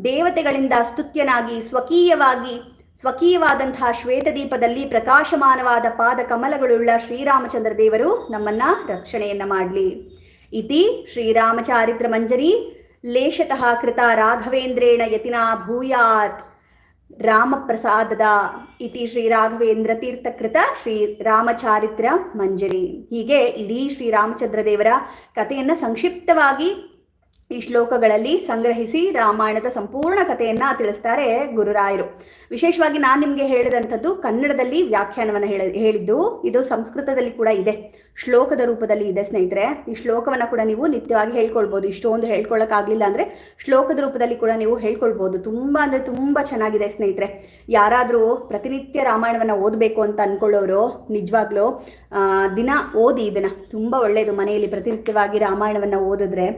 [SPEAKER 1] ದೇವತೆಗಳಿಂದ ಸ್ತುತ್ಯನಾಗಿ ಸ್ವಕೀಯವಾಗಿ ಸ್ವಕೀಯವಾದಂತಹ ಶ್ವೇತದೀಪದಲ್ಲಿ ಪ್ರಕಾಶಮಾನವಾದ ಪಾದ ಕಮಲಗಳುಳ್ಳ ಶ್ರೀರಾಮಚಂದ್ರ ದೇವರು ನಮ್ಮನ್ನ ರಕ್ಷಣೆಯನ್ನ ಮಾಡಲಿ. ಇತಿ ಶ್ರೀರಾಮಚಾರಿತ್ರ ಮಂಜರಿ ಲೇಷತಃ ಕೃತ ರಾಘವೇಂದ್ರೇಣ ಯತಿನಾ ಭೂಯಾತ್ ರಾಮಪ್ರಸಾದದ. ಇತಿ ಶ್ರೀ ರಾಘವೇಂದ್ರ ತೀರ್ಥಕೃತ ಶ್ರೀ ರಾಮಚಾರಿತ್ರ ಮಂಜರಿ. ಹೀಗೆ ಇಡೀ ಶ್ರೀರಾಮಚಂದ್ರ ದೇವರ ಕಥೆಯನ್ನು ಸಂಕ್ಷಿಪ್ತವಾಗಿ ಈ ಶ್ಲೋಕಗಳಲ್ಲಿ ಸಂಗ್ರಹಿಸಿ ರಾಮಾಯಣದ ಸಂಪೂರ್ಣ ಕಥೆಯನ್ನ ತಿಳಿಸ್ತಾರೆ ಗುರುರಾಯರು. ವಿಶೇಷವಾಗಿ ನಾನು ನಿಮಗೆ ಹೇಳಿದಂಥದ್ದು ಕನ್ನಡದಲ್ಲಿ ವ್ಯಾಖ್ಯಾನವನ್ನು ಹೇಳ, ಹೇಳಿದ್ದು, ಇದು ಸಂಸ್ಕೃತದಲ್ಲಿ ಕೂಡ ಇದೆ. ಶ್ಲೋಕದ ರೂಪದಲ್ಲಿ ಇದೆ ಸ್ನೇಹಿತರೆ. ಈ ಶ್ಲೋಕವನ್ನು ಕೂಡ ನೀವು ನಿತ್ಯವಾಗಿ ಹೇಳ್ಕೊಳ್ಬೋದು. ಇಷ್ಟೊಂದು ಹೇಳ್ಕೊಳ್ಳೋಕ್ಕಾಗಲಿಲ್ಲ ಅಂದರೆ ಶ್ಲೋಕದ ರೂಪದಲ್ಲಿ ಕೂಡ ನೀವು ಹೇಳ್ಕೊಳ್ಬೋದು. ತುಂಬ ಅಂದರೆ ತುಂಬ ಚೆನ್ನಾಗಿದೆ ಸ್ನೇಹಿತರೆ. ಯಾರಾದರೂ ಪ್ರತಿನಿತ್ಯ ರಾಮಾಯಣವನ್ನು ಓದಬೇಕು ಅಂತ ಅಂದ್ಕೊಳ್ಳೋರು ನಿಜವಾಗ್ಲೂ ದಿನ ಓದಿ ಇದನ್ನು. ತುಂಬ ಒಳ್ಳೆಯದು ಮನೆಯಲ್ಲಿ ಪ್ರತಿನಿತ್ಯವಾಗಿ ರಾಮಾಯಣವನ್ನು ಓದಿದ್ರೆ.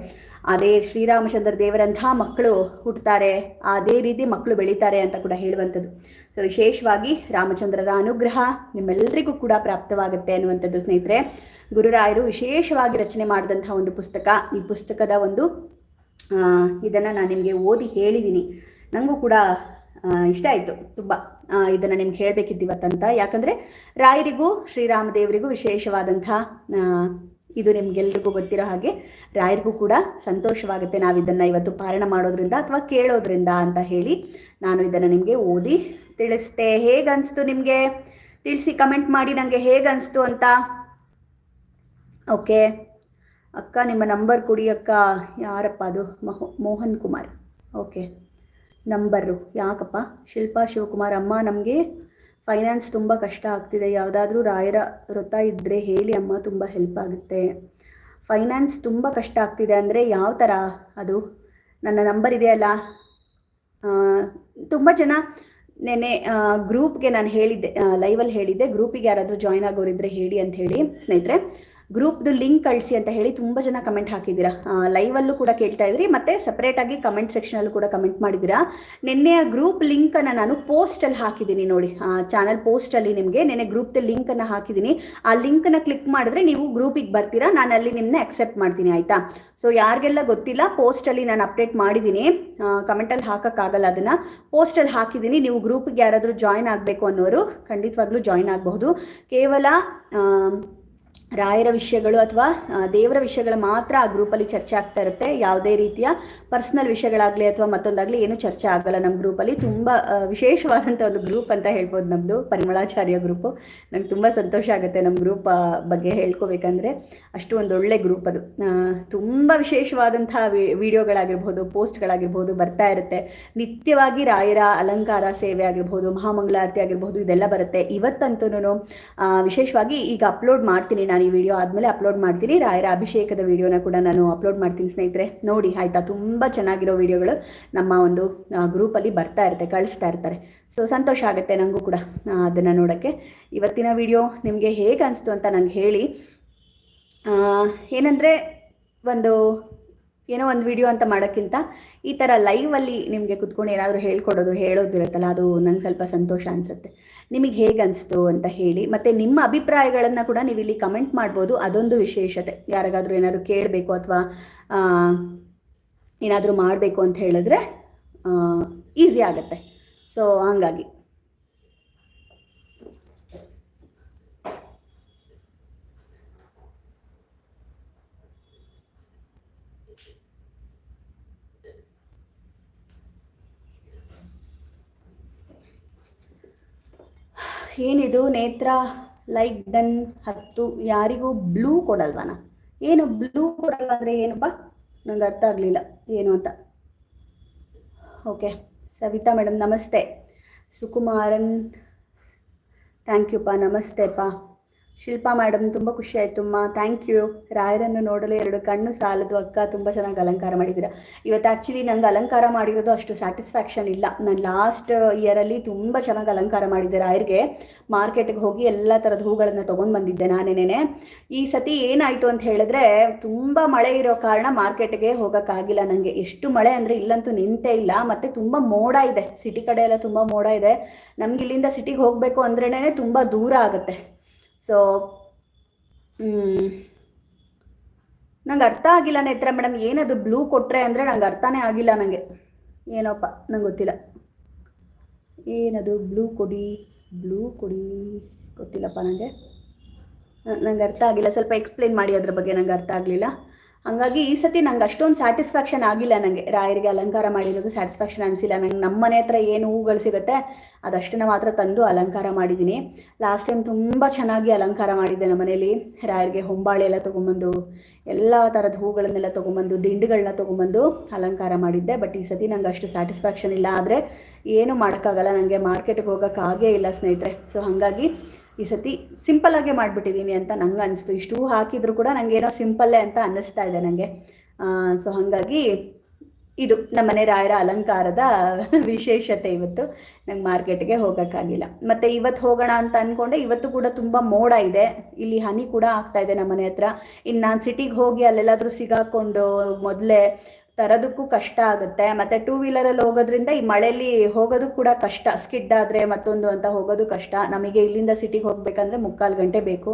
[SPEAKER 1] ಅದೇ ಶ್ರೀರಾಮಚಂದ್ರ ದೇವರಂತಹ ಮಕ್ಕಳು ಹುಟ್ಟುತ್ತಾರೆ, ಅದೇ ರೀತಿ ಮಕ್ಕಳು ಬೆಳೀತಾರೆ ಅಂತ ಕೂಡ ಹೇಳುವಂಥದ್ದು. ಸೊ ವಿಶೇಷವಾಗಿ ರಾಮಚಂದ್ರರ ಅನುಗ್ರಹ ನಿಮ್ಮೆಲ್ಲರಿಗೂ ಕೂಡ ಪ್ರಾಪ್ತವಾಗುತ್ತೆ ಅನ್ನುವಂಥದ್ದು ಸ್ನೇಹಿತರೆ. ಗುರುರಾಯರು ವಿಶೇಷವಾಗಿ ರಚನೆ ಮಾಡಿದಂತಹ ಒಂದು ಪುಸ್ತಕ, ಈ ಪುಸ್ತಕದ ಒಂದು ಇದನ್ನು ನಾನು ನಿಮಗೆ ಓದಿ ಹೇಳಿದ್ದೀನಿ ನನಗೂ ಕೂಡ ಇಷ್ಟ ಆಯಿತು. ತುಂಬ ಇದನ್ನು ನಿಮ್ಗೆ ಹೇಳಬೇಕಿದ್ದಿವತ್ತಂತ ಯಾಕಂದರೆ ರಾಯರಿಗೂ ಶ್ರೀರಾಮದೇವರಿಗೂ ವಿಶೇಷವಾದಂಥ ಇದು ನಿಮ್ಗೆಲ್ರಿಗೂ ಗೊತ್ತಿರೋ ಹಾಗೆ ರಾಯರಿಗೂ ಕೂಡ ಸಂತೋಷವಾಗುತ್ತೆ ನಾವು ಇದನ್ನು ಇವತ್ತು ಪಾರಣ ಮಾಡೋದ್ರಿಂದ ಅಥವಾ ಕೇಳೋದ್ರಿಂದ ಅಂತ ಹೇಳಿ ನಾನು ಇದನ್ನು ನಿಮಗೆ ಓದಿ ತಿಳಿಸ್ತೆ. ಹೇಗನ್ಸ್ತು ನಿಮಗೆ? ತಿಳಿಸಿ ಕಮೆಂಟ್ ಮಾಡಿ ನನಗೆ ಹೇಗನ್ಸ್ತು ಅಂತ. ಓಕೆ. ಅಕ್ಕ, ನಿಮ್ಮ ನಂಬರ್ ಕೊಡಿ ಅಕ್ಕ. ಯಾರಪ್ಪ ಅದು? ಮಹೋ, ಮೋಹನ್ ಕುಮಾರ್. ಓಕೆ. ನಂಬರು ಯಾಕಪ್ಪ? ಶಿಲ್ಪಾ, ಶಿವಕುಮಾರ್ ಅಮ್ಮ ನಮಗೆ ಫೈನಾನ್ಸ್ ತುಂಬ ಕಷ್ಟ ಆಗ್ತಿದೆ. ಯಾವುದಾದ್ರೂ ರಾಯರ ವೃತ್ತ ಇದ್ದರೆ ಹೇಳಿ ಅಮ್ಮ, ತುಂಬ ಹೆಲ್ಪ್ ಆಗುತ್ತೆ. ಫೈನಾನ್ಸ್ ತುಂಬ ಕಷ್ಟ ಆಗ್ತಿದೆ ಅಂದರೆ ಯಾವ ಥರ ಅದು? ನನ್ನ ನಂಬರ್ ಇದೆಯಲ್ಲ? ತುಂಬ ಜನ ನೆನೆ ಗ್ರೂಪ್ಗೆ ನಾನು ಹೇಳಿದ್ದೆ ಲೈವಲ್ಲಿ ಹೇಳಿದ್ದೆ. ಗ್ರೂಪಿಗೆ ಯಾರಾದರೂ ಜಾಯ್ನ್ ಆಗೋರಿದ್ರೆ ಹೇಳಿ ಅಂತ ಹೇಳಿ ಸ್ನೇಹಿತರೆ. ಗ್ರೂಪ್ದು ಲಿಂಕ್ ಕಳಿಸಿ ಅಂತ ಹೇಳಿ ತುಂಬ ಜನ ಕಮೆಂಟ್ ಹಾಕಿದ್ದೀರಾ. ಲೈವಲ್ಲೂ ಕೂಡ ಕೇಳ್ತಾ ಇದ್ರಿ, ಮತ್ತು ಸಪ್ರೇಟಾಗಿ ಕಮೆಂಟ್ ಸೆಕ್ಷನಲ್ಲೂ ಕೂಡ ಕಮೆಂಟ್ ಮಾಡಿದ್ದೀರಾ. ನಿನ್ನೆಯ ಗ್ರೂಪ್ ಲಿಂಕನ್ನು ನಾನು ಪೋಸ್ಟಲ್ಲಿ ಹಾಕಿದ್ದೀನಿ ನೋಡಿ. ಚಾನಲ್ ಪೋಸ್ಟಲ್ಲಿ ನಿಮಗೆ ನಿನ್ನೆ ಗ್ರೂಪ್ದ ಲಿಂಕನ್ನು ಹಾಕಿದ್ದೀನಿ. ಆ ಲಿಂಕನ್ನು ಕ್ಲಿಕ್ ಮಾಡಿದ್ರೆ ನೀವು ಗ್ರೂಪಿಗೆ ಬರ್ತೀರಾ, ನಾನು ಅಲ್ಲಿ ನಿಮ್ಮನ್ನ ಅಕ್ಸೆಪ್ಟ್ ಮಾಡ್ತೀನಿ, ಆಯಿತಾ? ಸೊ ಯಾರಿಗೆಲ್ಲ ಗೊತ್ತಿಲ್ಲ ಪೋಸ್ಟಲ್ಲಿ ನಾನು ಅಪ್ಡೇಟ್ ಮಾಡಿದ್ದೀನಿ. ಕಮೆಂಟಲ್ಲಿ ಹಾಕೋಕ್ಕಾಗಲ್ಲ ಅದನ್ನು. ಪೋಸ್ಟಲ್ಲಿ ಹಾಕಿದ್ದೀನಿ, ನೀವು ಗ್ರೂಪ್ಗೆ ಯಾರಾದರೂ ಜಾಯ್ನ್ ಆಗಬೇಕು ಅನ್ನೋರು ಖಂಡಿತವಾಗ್ಲೂ ಜಾಯ್ನ್ ಆಗಬಹುದು. ಕೇವಲ ರಾಯರ ವಿಷಯಗಳು ಅಥವಾ ದೇವರ ವಿಷಯಗಳು ಮಾತ್ರ ಆ ಗ್ರೂಪಲ್ಲಿ ಚರ್ಚೆ ಆಗ್ತಾ ಇರುತ್ತೆ. ಯಾವುದೇ ರೀತಿಯ ಪರ್ಸ್ನಲ್ ವಿಷಯಗಳಾಗಲಿ ಅಥವಾ ಮತ್ತೊಂದಾಗಲಿ ಏನು ಚರ್ಚೆ ಆಗಲ್ಲ ನಮ್ಮ ಗ್ರೂಪಲ್ಲಿ ತುಂಬ ವಿಶೇಷವಾದಂಥ ಒಂದು ಗ್ರೂಪ್ ಅಂತ ಹೇಳ್ಬೋದು ನಮ್ಮದು ಪರಿಮಳಾಚಾರ್ಯ ಗ್ರೂಪು ನಂಗೆ ತುಂಬ ಸಂತೋಷ ಆಗುತ್ತೆ ನಮ್ಮ ಗ್ರೂಪ್ ಬಗ್ಗೆ ಹೇಳ್ಕೋಬೇಕಂದ್ರೆ. ಅಷ್ಟು ಒಂದು ಒಳ್ಳೆ ಗ್ರೂಪ್ ಅದು. ತುಂಬ ವಿಶೇಷವಾದಂಥ ವಿಡಿಯೋಗಳಾಗಿರ್ಬೋದು, ಪೋಸ್ಟ್ಗಳಾಗಿರ್ಬೋದು ಬರ್ತಾ ಇರುತ್ತೆ. ನಿತ್ಯವಾಗಿ ರಾಯರ ಅಲಂಕಾರ ಸೇವೆ ಆಗಿರ್ಬೋದು, ಮಹಾಮಂಗಳಾರತಿ ಆಗಿರ್ಬೋದು, ಇದೆಲ್ಲ ಬರುತ್ತೆ. ಇವತ್ತಂತೂ ವಿಶೇಷವಾಗಿ ಈಗ ಅಪ್ಲೋಡ್ ಮಾಡ್ತೀನಿ ನಾನು. ಈ ವಿಡಿಯೋ ಆದಮೇಲೆ ಅಪ್ಲೋಡ್ ಮಾಡ್ತೀನಿ. ರಾಯರ ಅಭಿಷೇಕದ ವಿಡಿಯೋನ ಕೂಡ ನಾನು ಅಪ್ಲೋಡ್ ಮಾಡ್ತೀನಿ ಸ್ನೇಹಿತರೆ. ನೋಡಿ, ಆಯಿತಾ? ತುಂಬ ಚೆನ್ನಾಗಿರೋ ವಿಡಿಯೋಗಳು ನಮ್ಮ ಒಂದು ಗ್ರೂಪಲ್ಲಿ ಬರ್ತಾ ಇರುತ್ತೆ, ಕಳಿಸ್ತಾ ಇರ್ತಾರೆ. ಸೊ ಸಂತೋಷ ಆಗುತ್ತೆ ನನಗೂ ಕೂಡ ಅದನ್ನು ನೋಡೋಕ್ಕೆ. ಇವತ್ತಿನ ವಿಡಿಯೋ ನಿಮಗೆ ಹೇಗೆ ಅನಿಸ್ತು ಅಂತ ನನಗೆ ಹೇಳಿ. ಏನಂದರೆ, ಒಂದು ಏನೋ ಒಂದು ವಿಡಿಯೋ ಅಂತ ಮಾಡೋಕ್ಕಿಂತ ಈ ಥರ ಲೈವಲ್ಲಿ ನಿಮಗೆ ಕುತ್ಕೊಂಡು ಏನಾದರೂ ಹೇಳ್ಕೊಡೋದು ಹೇಳೋದಿರುತ್ತಲ್ಲ ಅದು ನಂಗೆ ಸ್ವಲ್ಪ ಸಂತೋಷ ಅನಿಸುತ್ತೆ. ನಿಮಗೆ ಹೇಗೆ ಅನಿಸ್ತು ಅಂತ ಹೇಳಿ, ಮತ್ತು ನಿಮ್ಮ ಅಭಿಪ್ರಾಯಗಳನ್ನು ಕೂಡ ನೀವು ಇಲ್ಲಿ ಕಮೆಂಟ್ ಮಾಡ್ಬೋದು. ಅದೊಂದು ವಿಶೇಷತೆ. ಯಾರಿಗಾದರೂ ಏನಾದರೂ ಕೇಳಬೇಕು ಅಥವಾ ಏನಾದರೂ ಮಾಡಬೇಕು ಅಂತ ಹೇಳಿದ್ರೆ ಈಸಿ ಆಗುತ್ತೆ. ಸೊ ಹಾಗಾಗಿ. ಏನಿದು ನೇತ್ರ? ಲೈಕ್ ಡನ್ ಹತ್ತು. ಯಾರಿಗೂ ಬ್ಲೂ ಕೊಡಲ್ವನ? ಏನು ಬ್ಲೂ ಕೊಡಲ್ವ ಅಂದರೆ ಏನಪ್ಪ ನಂಗೆ ಅರ್ಥ ಆಗಲಿಲ್ಲ. ಏನು ಅಂತ. ಓಕೆ ಸವಿತಾ ಮೇಡಮ್ ನಮಸ್ತೆ. ಸುಕುಮಾರನ್ ಥ್ಯಾಂಕ್ ಯುಪ್ಪ ನಮಸ್ತೆಪ್ಪ ಶಿಲ್ಪಾ ಮೇಡಮ್ ತುಂಬ ಖುಷಿ ಆಯ್ತುಮ್ಮ ಥ್ಯಾಂಕ್ ಯು ರಾಯರನ್ನು ನೋಡಲು ಎರಡು ಕಣ್ಣು ಸಾಲದು ಅಕ್ಕ, ತುಂಬ ಚೆನ್ನಾಗಿ ಅಲಂಕಾರ ಮಾಡಿದ್ದೀರಾ. ಇವತ್ತು ಆ್ಯಕ್ಚುಲಿ ನಂಗೆ ಅಲಂಕಾರ ಮಾಡಿರೋದು ಅಷ್ಟು ಸ್ಯಾಟಿಸ್ಫ್ಯಾಕ್ಷನ್ ಇಲ್ಲ. ನಾನು ಲಾಸ್ಟ್ ಇಯರಲ್ಲಿ ತುಂಬ ಚೆನ್ನಾಗಿ ಅಲಂಕಾರ ಮಾಡಿದ್ದೆ ರಾಯರಿಗೆ. ಮಾರ್ಕೆಟ್ಗೆ ಹೋಗಿ ಎಲ್ಲ ಥರದ ಹೂಗಳನ್ನು ತೊಗೊಂಡು ಬಂದಿದ್ದೆ ನಾನೇನೇ ಈ ಸತಿ ಏನಾಯಿತು ಅಂತ ಹೇಳಿದ್ರೆ, ತುಂಬ ಮಳೆ ಇರೋ ಕಾರಣ ಮಾರ್ಕೆಟ್ಗೆ ಹೋಗೋಕ್ಕಾಗಿಲ್ಲ ನನಗೆ ಎಷ್ಟು ಮಳೆ ಅಂದರೆ ಇಲ್ಲಂತೂ ನಿಂತೇ ಇಲ್ಲ. ಮತ್ತು ತುಂಬ ಮೋಡ ಇದೆ. ಸಿಟಿ ಕಡೆ ಎಲ್ಲ ತುಂಬ ಮೋಡ ಇದೆ. ನಮ್ಗೆ ಇಲ್ಲಿಂದ ಸಿಟಿಗೆ ಹೋಗಬೇಕು ಅಂದ್ರೇ ತುಂಬ ದೂರ ಆಗುತ್ತೆ. ಸೊ ನಂಗೆ ಅರ್ಥ ಆಗಿಲ್ಲ ನೇತ್ರ ಮೇಡಮ್. ಏನದು ಬ್ಲೂ ಕೊಟ್ಟರೆ ಅಂದರೆ ನಂಗೆ ಅರ್ಥನೇ ಆಗಿಲ್ಲ ನನಗೆ ಏನೋಪ್ಪ, ನಂಗೆ ಗೊತ್ತಿಲ್ಲ. ಏನದು ಬ್ಲೂ ಕೊಡಿ ಬ್ಲೂ ಕೊಡಿ ಗೊತ್ತಿಲ್ಲಪ್ಪ ನನಗೆ ನಂಗೆ ಅರ್ಥ ಆಗಿಲ್ಲ. ಸ್ವಲ್ಪ ಎಕ್ಸ್ಪ್ಲೇನ್ ಮಾಡಿ ಅದ್ರ ಬಗ್ಗೆ ನಂಗೆ ಅರ್ಥ ಆಗಲಿಲ್ಲ. ಹಂಗಾಗಿ ಈ ಸತಿ ನಂಗೆ ಅಷ್ಟೊಂದು ಸ್ಯಾಟಿಸ್ಫ್ಯಾಕ್ಷನ್ ಆಗಿಲ್ಲ ನನಗೆ ರಾಯರಿಗೆ ಅಲಂಕಾರ ಮಾಡಿರೋದು ಸ್ಯಾಟಿಸ್ಫ್ಯಾಕ್ಷನ್ ಅನಿಸಿಲ್ಲ. ನಂಗೆ ನಮ್ಮ ಮನೆ ಹತ್ರ ಏನು ಹೂಗಳು ಸಿಗುತ್ತೆ, ಅದಷ್ಟನ್ನು ಮಾತ್ರ ತಂದು ಅಲಂಕಾರ ಮಾಡಿದ್ದೀನಿ. ಲಾಸ್ಟ್ ಟೈಮ್ ತುಂಬ ಚೆನ್ನಾಗಿ ಅಲಂಕಾರ ಮಾಡಿದ್ದೆ ನಮ್ಮ ಮನೇಲಿ. ರಾಯರಿಗೆ ಹೊಂಬಾಳೆ ಎಲ್ಲ ತೊಗೊಂಬಂದು, ಎಲ್ಲ ಥರದ ಹೂಗಳನ್ನೆಲ್ಲ ತೊಗೊಂಬಂದು ದಿಂಡುಗಳನ್ನ ತೊಗೊಂಬಂದು ಅಲಂಕಾರ ಮಾಡಿದ್ದೆ. ಬಟ್ ಈ ಸತಿ ನಂಗೆ ಅಷ್ಟು ಸ್ಯಾಟಿಸ್ಫ್ಯಾಕ್ಷನ್ ಇಲ್ಲ. ಆದರೆ ಏನು ಮಾಡೋಕ್ಕಾಗಲ್ಲ. ನನಗೆ ಮಾರ್ಕೆಟ್ಗೆ ಹೋಗೋಕ್ಕಾಗೇ ಇಲ್ಲ ಸ್ನೇಹಿತರೆ. ಸೊ ಹಾಗಾಗಿ ಈ ಸತಿ ಸಿಂಪಲ್ಲಾಗೆ ಮಾಡಿಬಿಟ್ಟಿದ್ದೀನಿ ಅಂತ ನಂಗೆ ಅನಿಸ್ತು. ಇಷ್ಟು ಹಾಕಿದ್ರು ಕೂಡ ನಂಗೆ ಏನೋ ಸಿಂಪಲ್ಲೇ ಅಂತ ಅನ್ನಿಸ್ತಾ ಇದೆ ನನಗೆ ಸೊ ಹಾಗಾಗಿ ಇದು ನಮ್ಮನೆ ರಾಯರ ಅಲಂಕಾರದ ವಿಶೇಷತೆ ಇವತ್ತು. ನಂಗೆ ಮಾರ್ಕೆಟ್ಗೆ ಹೋಗೋಕ್ಕಾಗಿಲ್ಲ. ಮತ್ತು ಇವತ್ತು ಹೋಗೋಣ ಅಂತ ಅಂದ್ಕೊಂಡೆ ಇವತ್ತು ಕೂಡ ತುಂಬ ಮೋಡ ಇದೆ. ಇಲ್ಲಿ ಹನಿ ಕೂಡ ಆಗ್ತಾ ಇದೆ ನಮ್ಮನೆ ಹತ್ರ. ಇನ್ನು ನಾನು ಸಿಟಿಗೆ ಹೋಗಿ ಅಲ್ಲೆಲ್ಲಾದರೂ ಸಿಗಾಕೊಂಡು ಮೊದಲೇ ತರೋದಕ್ಕೂ ಕಷ್ಟ ಆಗುತ್ತೆ. ಮತ್ತೆ ಟೂ ವೀಲರಲ್ಲಿ ಹೋಗೋದ್ರಿಂದ ಈ ಮಳೆಯಲ್ಲಿ ಹೋಗೋದು ಕೂಡ ಕಷ್ಟ. ಸ್ಕಿಡ್ ಆದರೆ ಮತ್ತೊಂದು ಅಂತ ಹೋಗೋದು ಕಷ್ಟ. ನಮಗೆ ಇಲ್ಲಿಂದ ಸಿಟಿಗೆ ಹೋಗಬೇಕಂದ್ರೆ ಮುಕ್ಕಾಲು ಗಂಟೆ ಬೇಕು.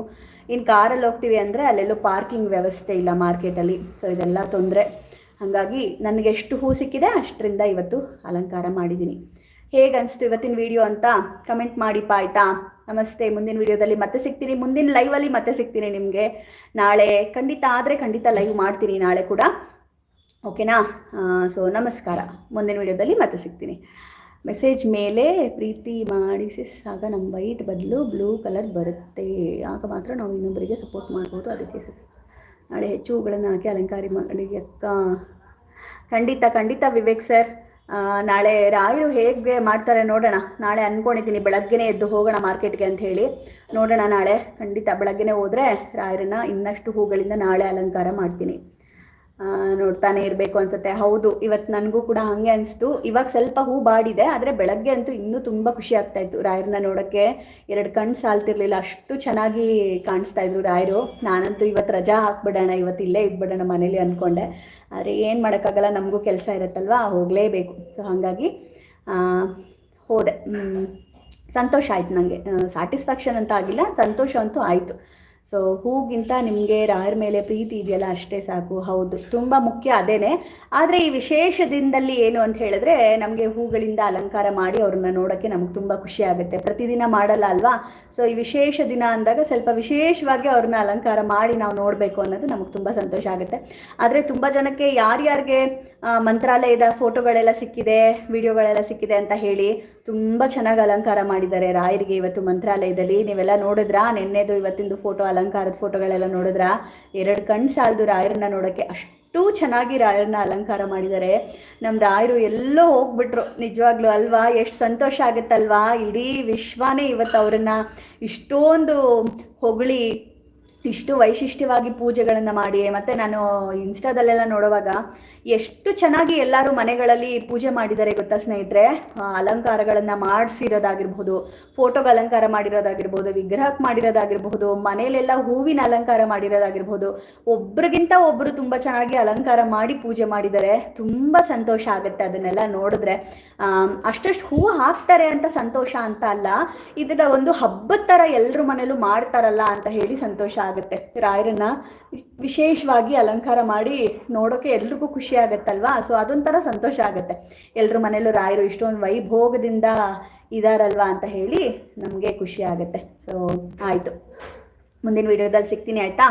[SPEAKER 1] ಇನ್ನು ಕಾರಲ್ಲಿ ಹೋಗ್ತೀವಿ ಅಂದರೆ ಅಲ್ಲೆಲ್ಲೂ ಪಾರ್ಕಿಂಗ್ ವ್ಯವಸ್ಥೆ ಇಲ್ಲ ಮಾರ್ಕೆಟಲ್ಲಿ ಸೊ ಇದೆಲ್ಲ ತೊಂದರೆ. ಹಾಗಾಗಿ ನನಗೆ ಎಷ್ಟು ಹೂ ಸಿಕ್ಕಿದೆ ಅಷ್ಟರಿಂದ ಇವತ್ತು ಅಲಂಕಾರ ಮಾಡಿದ್ದೀನಿ ಹೇಗೆ ಅನಿಸ್ತು ಇವತ್ತಿನ ವಿಡಿಯೋ ಅಂತ ಕಮೆಂಟ್ ಮಾಡಿಪ್ಪ ಆಯಿತಾ? ನಮಸ್ತೆ. ಮುಂದಿನ ವಿಡಿಯೋದಲ್ಲಿ ಮತ್ತೆ ಸಿಗ್ತೀನಿ. ಮುಂದಿನ ಲೈವಲ್ಲಿ ಮತ್ತೆ ಸಿಗ್ತೀನಿ ನಿಮಗೆ. ನಾಳೆ ಖಂಡಿತ ಆದರೆ ಖಂಡಿತ ಲೈವ್ ಮಾಡ್ತೀನಿ ನಾಳೆ ಕೂಡ. ಓಕೆನಾ? ಸೊ ನಮಸ್ಕಾರ. ಮುಂದಿನ ವಿಡಿಯೋದಲ್ಲಿ ಮತ್ತೆ ಸಿಗ್ತೀನಿ. ಮೆಸೇಜ್ ಮೇಲೆ ಪ್ರೀತಿ ಮಾಡಿಸಿ ಆಗ ನಮ್ಮ ವೈಟ್ ಬದಲು ಬ್ಲೂ ಕಲರ್ ಬರುತ್ತೆ. ಆಗ ಮಾತ್ರ ನಾವು ಇನ್ನೊಬ್ಬರಿಗೆ ಸಪೋರ್ಟ್ ಮಾಡ್ಬೋದು. ಅದಕ್ಕೆ ನಾಳೆ ಹೆಚ್ಚು ಹೂಗಳನ್ನು ಹಾಕಿ ಅಲಂಕಾರಿ ಮಾಡಿ. ಅಕ್ಕ, ಖಂಡಿತ ಖಂಡಿತ ವಿವೇಕ್ ಸರ್. ನಾಳೆ ರಾಯರು ಹೇಗೆ ಮಾಡ್ತಾರೆ ನೋಡೋಣ. ನಾಳೆ ಅಂದ್ಕೊಂಡಿದ್ದೀನಿ ಬೆಳಗ್ಗೆನೇ ಎದ್ದು ಹೋಗೋಣ ಮಾರ್ಕೆಟ್ಗೆ ಅಂತ ಹೇಳಿ. ನೋಡೋಣ ನಾಳೆ. ಖಂಡಿತ ಬೆಳಗ್ಗೆನೇ ಹೋದರೆ ರಾಯರನ್ನ ಇನ್ನಷ್ಟು ಹೂಗಳಿಂದ ನಾಳೆ ಅಲಂಕಾರ ಮಾಡ್ತೀನಿ. ನೋಡ್ತಾನೆ ಇರಬೇಕು ಅನ್ಸುತ್ತೆ. ಹೌದು ಇವತ್ತು ನನಗೂ ಕೂಡ ಹಾಗೆ ಅನಿಸ್ತು. ಇವಾಗ ಸ್ವಲ್ಪ ಹೂ ಬಾಡಿದೆ, ಆದರೆ ಬೆಳಗ್ಗೆ ಅಂತೂ ಇನ್ನೂ ತುಂಬ ಖುಷಿ ಆಗ್ತಾ ಇತ್ತು. ರಾಯರನ್ನ ನೋಡೋಕ್ಕೆ ಎರಡು ಕಣ್ಣು ಸಾಲ್ತಿರ್ಲಿಲ್ಲ. ಅಷ್ಟು ಚೆನ್ನಾಗಿ ಕಾಣಿಸ್ತಾ ಇದ್ರು ರಾಯರು. ನಾನಂತೂ ಇವತ್ತು ರಜಾ ಹಾಕ್ಬಿಡೋಣ ಇವತ್ತು ಇಲ್ಲೇ ಇದ್ಬಿಡೋಣ ಮನೇಲಿ ಅಂದ್ಕೊಂಡೆ ಆದರೆ ಏನು ಮಾಡೋಕ್ಕಾಗಲ್ಲ, ನಮಗೂ ಕೆಲಸ ಇರುತ್ತಲ್ವಾ? ಹೋಗಲೇಬೇಕು. ಸೊ ಹಾಗಾಗಿ ಹೋದೆ. ಸಂತೋಷ ಆಯ್ತು ನನಗೆ ಸ್ಯಾಟಿಸ್ಫ್ಯಾಕ್ಷನ್ ಅಂತ ಆಗಿಲ್ಲ, ಸಂತೋಷ ಅಂತೂ ಆಯಿತು. ಸೊ ಹೂಗಿಂತ ನಿಮಗೆ ರಾಯರ ಮೇಲೆ ಪ್ರೀತಿ ಇದೆಯಲ್ಲ ಅಷ್ಟೇ ಸಾಕು. ಹೌದು. ತುಂಬ ಮುಖ್ಯ ಅದೇನೆ. ಆದರೆ ಈ ವಿಶೇಷ ದಿನದಲ್ಲಿ ಏನು ಅಂತ ಹೇಳಿದ್ರೆ ನಮಗೆ ಹೂಗಳಿಂದ ಅಲಂಕಾರ ಮಾಡಿ ಅವ್ರನ್ನ ನೋಡೋಕ್ಕೆ ನಮ್ಗೆ ತುಂಬ ಖುಷಿ ಆಗುತ್ತೆ. ಪ್ರತಿದಿನ ಮಾಡಲ್ಲ ಅಲ್ವಾ? ಸೊ ಈ ವಿಶೇಷ ದಿನ ಅಂದಾಗ ಸ್ವಲ್ಪ ವಿಶೇಷವಾಗಿ ಅವ್ರನ್ನ ಅಲಂಕಾರ ಮಾಡಿ ನಾವು ನೋಡಬೇಕು ಅನ್ನೋದು ನಮಗೆ ತುಂಬ ಸಂತೋಷ ಆಗುತ್ತೆ. ಆದರೆ ತುಂಬ ಜನಕ್ಕೆ ಯಾರ್ಯಾರಿಗೆ ಮಂತ್ರಾಲಯದ ಫೋಟೋಗಳೆಲ್ಲ ಸಿಕ್ಕಿದೆ, ವಿಡಿಯೋಗಳೆಲ್ಲ ಸಿಕ್ಕಿದೆ ಅಂತ ಹೇಳಿ ತುಂಬ ಚೆನ್ನಾಗಿ ಅಲಂಕಾರ ಮಾಡಿದ್ದಾರೆ. ರಾಯರಿಗೆ ಇವತ್ತು ಮಂತ್ರಾಲಯದಲ್ಲಿ. ನೀವೆಲ್ಲ ನೋಡಿದ್ರಾ? ನಿನ್ನೆದು ಇವತ್ತಿಂದು ಫೋಟೋ ಅಲಂಕಾರದ ಫೋಟೋಗಳೆಲ್ಲ ನೋಡಿದ್ರ? ಎರಡು ಕಣ್ಣು ಸಾಲದು ರಾಯರನ್ನ ನೋಡೋಕ್ಕೆ ಅಷ್ಟು ಚೆನ್ನಾಗಿ ರಾಯರನ್ನ ಅಲಂಕಾರ ಮಾಡಿದ್ದಾರೆ ನಮ್ಮ ರಾಯರು ಎಲ್ಲೋ ಹೋಗ್ಬಿಟ್ರು. ನಿಜವಾಗ್ಲೂ ಅಲ್ವಾ? ಎಷ್ಟು ಸಂತೋಷ ಆಗುತ್ತಲ್ವಾ? ಇಡೀ ವಿಶ್ವನೇ ಇವತ್ತು ಅವರನ್ನ ಇಷ್ಟೊಂದು ಹೊಗಳಿ ಇಷ್ಟು ವೈಶಿಷ್ಟ್ಯವಾಗಿ ಪೂಜೆಗಳನ್ನು ಮಾಡಿ, ಮತ್ತು ನಾನು ಇನ್ಸ್ಟಾದಲ್ಲೆಲ್ಲ ನೋಡುವಾಗ ಎಷ್ಟು ಚೆನ್ನಾಗಿ ಎಲ್ಲರೂ ಮನೆಗಳಲ್ಲಿ ಪೂಜೆ ಮಾಡಿದ್ದಾರೆ ಗೊತ್ತಾ ಸ್ನೇಹಿತರೆ? ಅಲಂಕಾರಗಳನ್ನು ಮಾಡಿಸಿರೋದಾಗಿರ್ಬೋದು, ಫೋಟೋಗೆ ಅಲಂಕಾರ ಮಾಡಿರೋದಾಗಿರ್ಬೋದು ವಿಗ್ರಹಕ್ಕೆ ಮಾಡಿರೋದಾಗಿರ್ಬಹುದು ಮನೆಯಲ್ಲೆಲ್ಲ ಹೂವಿನ ಅಲಂಕಾರ ಮಾಡಿರೋದಾಗಿರ್ಬೋದು, ಒಬ್ರಿಗಿಂತ ಒಬ್ಬರು ತುಂಬ ಚೆನ್ನಾಗಿ ಅಲಂಕಾರ ಮಾಡಿ ಪೂಜೆ ಮಾಡಿದ್ದಾರೆ ತುಂಬ ಸಂತೋಷ ಆಗುತ್ತೆ ಅದನ್ನೆಲ್ಲ ನೋಡಿದ್ರೆ. ಅಷ್ಟಷ್ಟು ಹೂ ಹಾಕ್ತಾರೆ ಅಂತ ಸಂತೋಷ ಅಂತ ಅಲ್ಲ ಇದರ ಒಂದು ಹಬ್ಬದ ಥರ ಎಲ್ಲರೂ ಮನೇಲೂ ಮಾಡ್ತಾರಲ್ಲ ಅಂತ ಹೇಳಿ ಸಂತೋಷ ಆಗುತ್ತೆ. ರಾಯರನ್ನ ವಿಶೇಷವಾಗಿ ಅಲಂಕಾರ ಮಾಡಿ ನೋಡೋಕೆ ಎಲ್ರಿಗೂ ಖುಷಿ ಆಗುತ್ತಲ್ವಾ? ಸೊ ಅದೊಂಥರ ಸಂತೋಷ ಆಗುತ್ತೆ. ಎಲ್ಲರ ಮನೇಲೂ ರಾಯರು ಇಷ್ಟೊಂದು ವೈಭೋಗದಿಂದ ಇದಾರಲ್ವಾ ಅಂತ ಹೇಳಿ ನಮಗೆ ಖುಷಿ ಆಗುತ್ತೆ. ಸೊ ಆಯಿತು. ಮುಂದಿನ ವಿಡಿಯೋದಲ್ಲಿ ಸಿಗ್ತೀನಿ, ಆಯಿತಾ?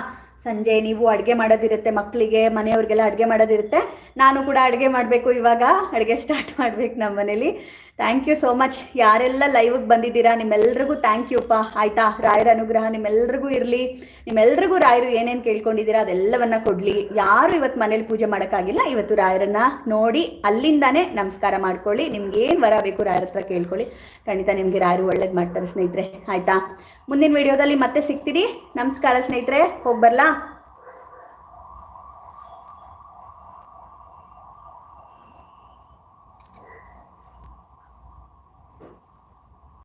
[SPEAKER 1] ಸಂಜೆ ನೀವು ಅಡುಗೆ ಮಾಡೋದಿರುತ್ತೆ ಮಕ್ಕಳಿಗೆ ಮನೆಯವ್ರಿಗೆಲ್ಲ ಅಡುಗೆ ಮಾಡೋದಿರುತ್ತೆ. ನಾನು ಕೂಡ ಅಡುಗೆ ಮಾಡಬೇಕು ಇವಾಗ. ಅಡುಗೆ ಸ್ಟಾರ್ಟ್ ಮಾಡಬೇಕು ನಮ್ಮ ಮನೇಲಿ ಥ್ಯಾಂಕ್ ಯು ಸೋ ಮಚ್ ಯಾರೆಲ್ಲ ಲೈವ್ಗೆ ಬಂದಿದ್ದೀರಾ, ನಿಮ್ಮೆಲ್ರಿಗೂ ಥ್ಯಾಂಕ್ ಯು ಅಪ್ಪ. ಆಯ್ತಾ? ರಾಯರ ಅನುಗ್ರಹ ನಿಮ್ಮೆಲ್ರಿಗೂ ಇರಲಿ. ನಿಮ್ಮೆಲ್ರಿಗೂ ರಾಯರು ಏನೇನು ಕೇಳ್ಕೊಂಡಿದ್ದೀರಾ ಅದೆಲ್ಲವನ್ನ ಕೊಡಲಿ. ಯಾರು ಇವತ್ತು ಮನೇಲಿ ಪೂಜೆ ಮಾಡೋಕ್ಕಾಗಿಲ್ಲ, ಇವತ್ತು ರಾಯರನ್ನ ನೋಡಿ ಅಲ್ಲಿಂದಾನೇ ನಮಸ್ಕಾರ ಮಾಡ್ಕೊಳ್ಳಿ. ನಿಮ್ಗೆ ಏನು ವರ ಬೇಕು ರಾಯರ ಹತ್ರ ಕೇಳ್ಕೊಳ್ಳಿ. ಖಂಡಿತ ನಿಮಗೆ ರಾಯರು ಒಳ್ಳೇದು ಮಾಡ್ತಾರೆ ಸ್ನೇಹಿತರೆ. ಆಯ್ತಾ? ಮುಂದಿನ ವಿಡಿಯೋದಲ್ಲಿ ಮತ್ತೆ ಸಿಗ್ತೀರಿ. ನಮಸ್ಕಾರ ಸ್ನೇಹಿತರೆ. ಹೋಗಿ ಬರಲಾ?